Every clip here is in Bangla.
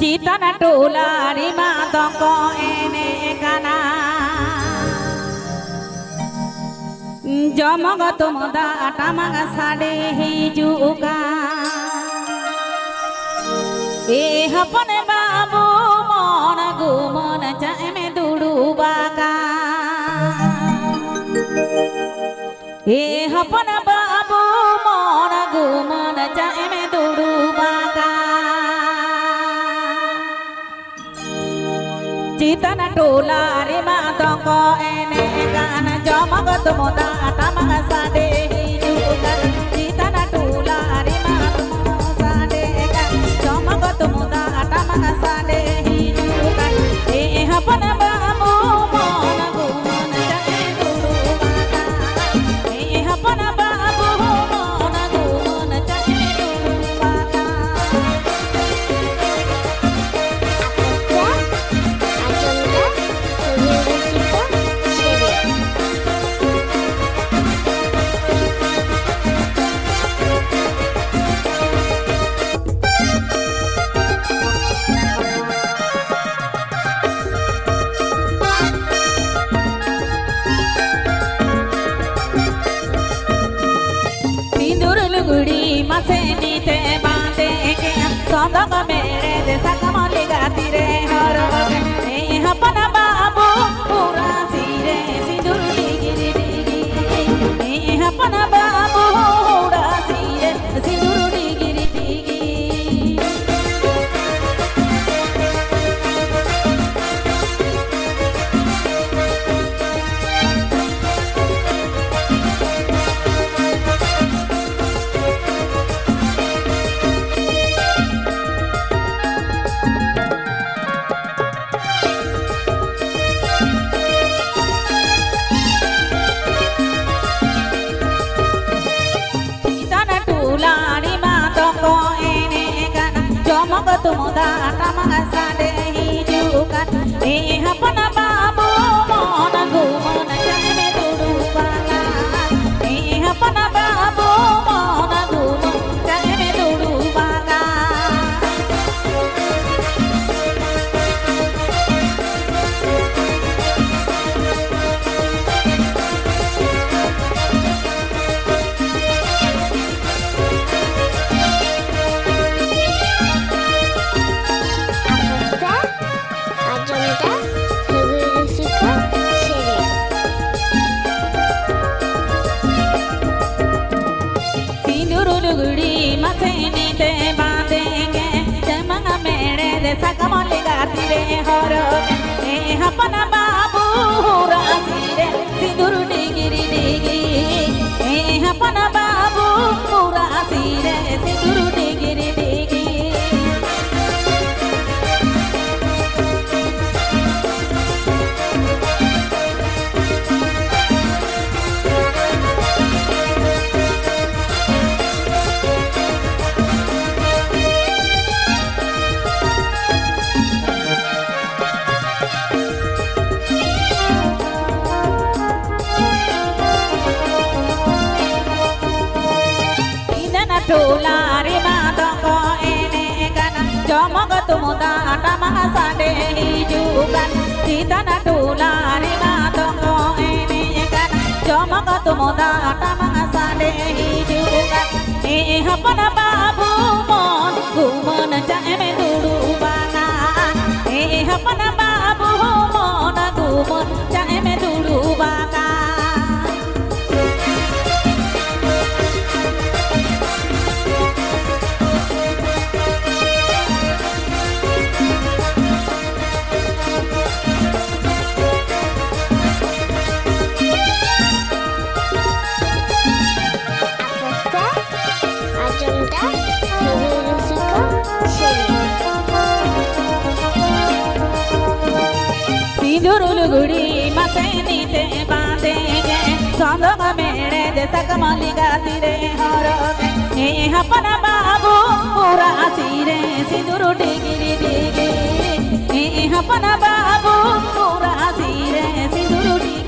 চিতন টোলারি মাদক এনে কানা জমগ তোমদা টামাগ সাড়ে হিজুকা এ হপন বাবু মন গুমন চামে দুড়ু বাকা এ হপন চিতন টোলা রে মাদক এনে গান জমগত মোদা से नीते बांधेंगे सौदों मेरे दे लेगा tumda tama sa de hi ju kan e ha গাতিরে হর। এ হপনা বাবু, রাজিরে সিঁদুর ডিগিরি ডিগি। এ হপনা বাবু, রাজিরে সিঁদুর ডিগি। হিজুগান ইদনা টোলারে মাদক এনে গান জমগ তুমুদা টামা সাডে হিজুগান এ হপনা বাবু মন গুমন গে সদগ মেরে দে সকমলি গাতিরে হর গে এ হপন বাবু পুরা সিরে সিঁদুর ডিগিরি ডিগি এ হপন বাবু পুরা সিরে সিঁদুর ডিগি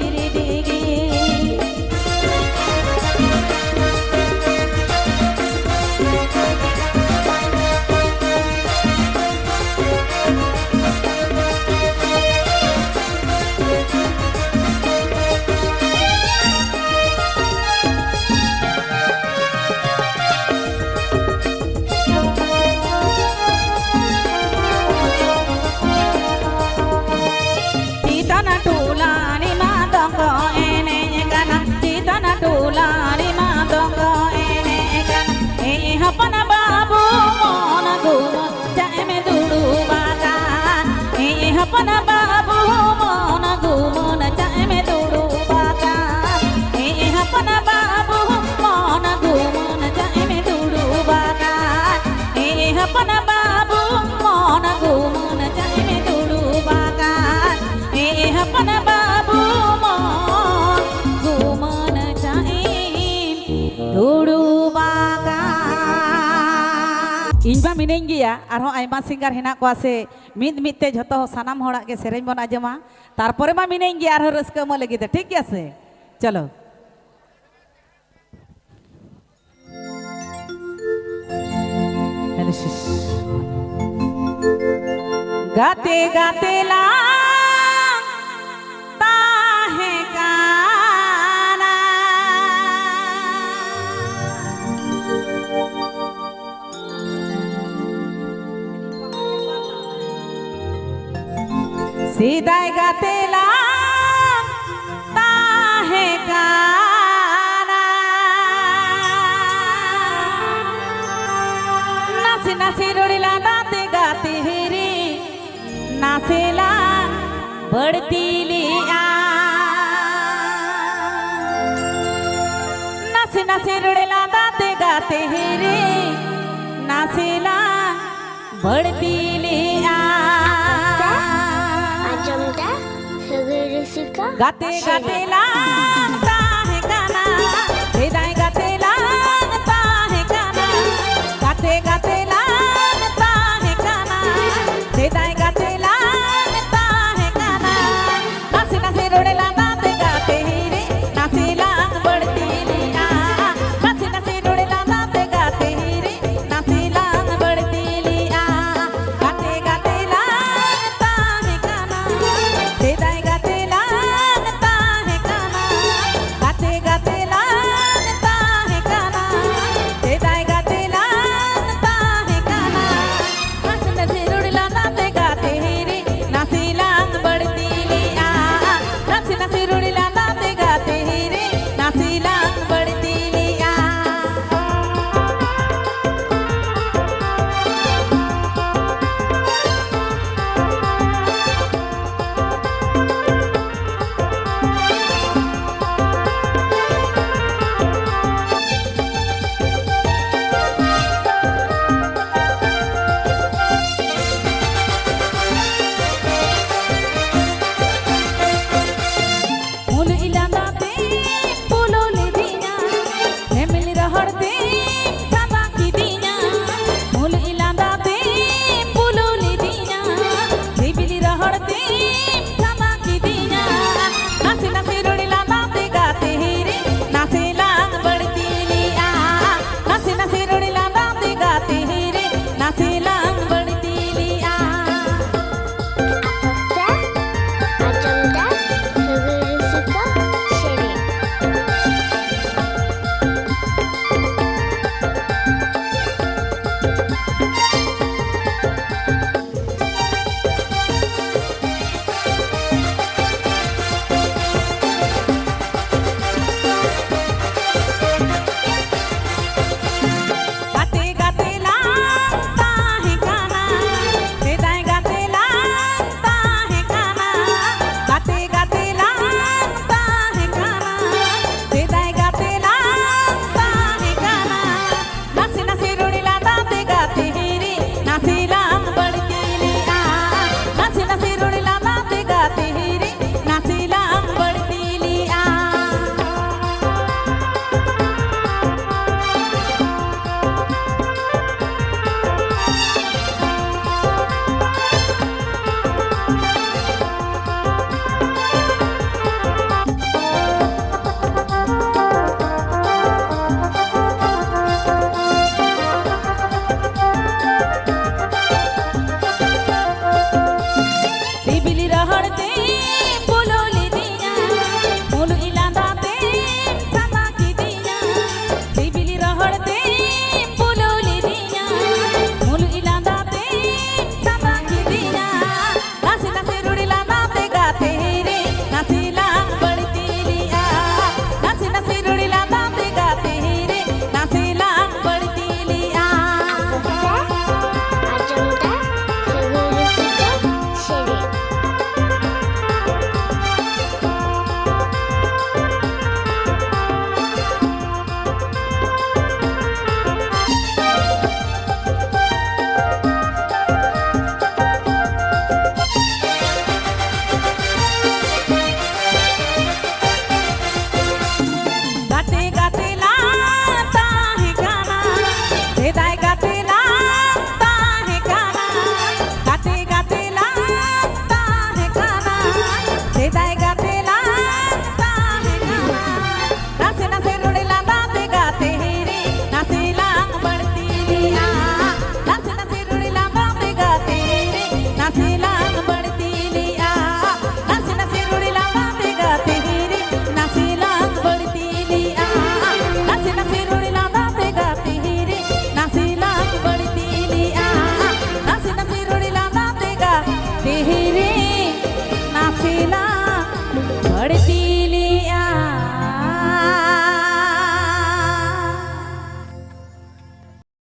ᱢᱤᱱᱟᱹᱧ ᱜᱮᱭᱟ ᱟᱨᱦᱚᱸ ᱟᱭᱢᱟ ᱥᱤᱝᱜᱟᱨ ᱦᱮᱱᱟᱜ ᱠᱚᱣᱟ ᱥᱮ ᱢᱤᱫ ᱢᱤᱫ ᱛᱮ ᱡᱷᱚᱛᱚ ᱥᱟᱱᱟᱢ ᱦᱚᱲᱟᱜ ᱜᱮ ᱥᱮᱨᱮᱧ ᱵᱚᱱ ᱟᱸᱡᱚᱢᱟ ᱛᱟᱨᱯᱚᱨᱮ ᱢᱟ ᱢᱤᱱᱟᱹᱧ ᱜᱮᱭᱟ ᱟᱨᱦᱚᱸ ᱨᱟᱹᱥᱠᱟᱹ ᱮᱢᱚᱜ ᱞᱟᱹᱜᱤᱫ ᱛᱮ ᱴᱷᱤᱠ ᱜᱮᱭᱟ ᱥᱮ ᱪᱚᱞᱚ Hele shish. গাতে সিদাই গাতে lang tahe kana নাচে নাচে রড়িলা দাঁতে গাতে হেরে নাচেলা বড়তি লিয়া নাচে নাচে রড়িলা দাঁতে গাতে হেরে নাচেলা বড়তি লিয়া গাতে গাতে লাং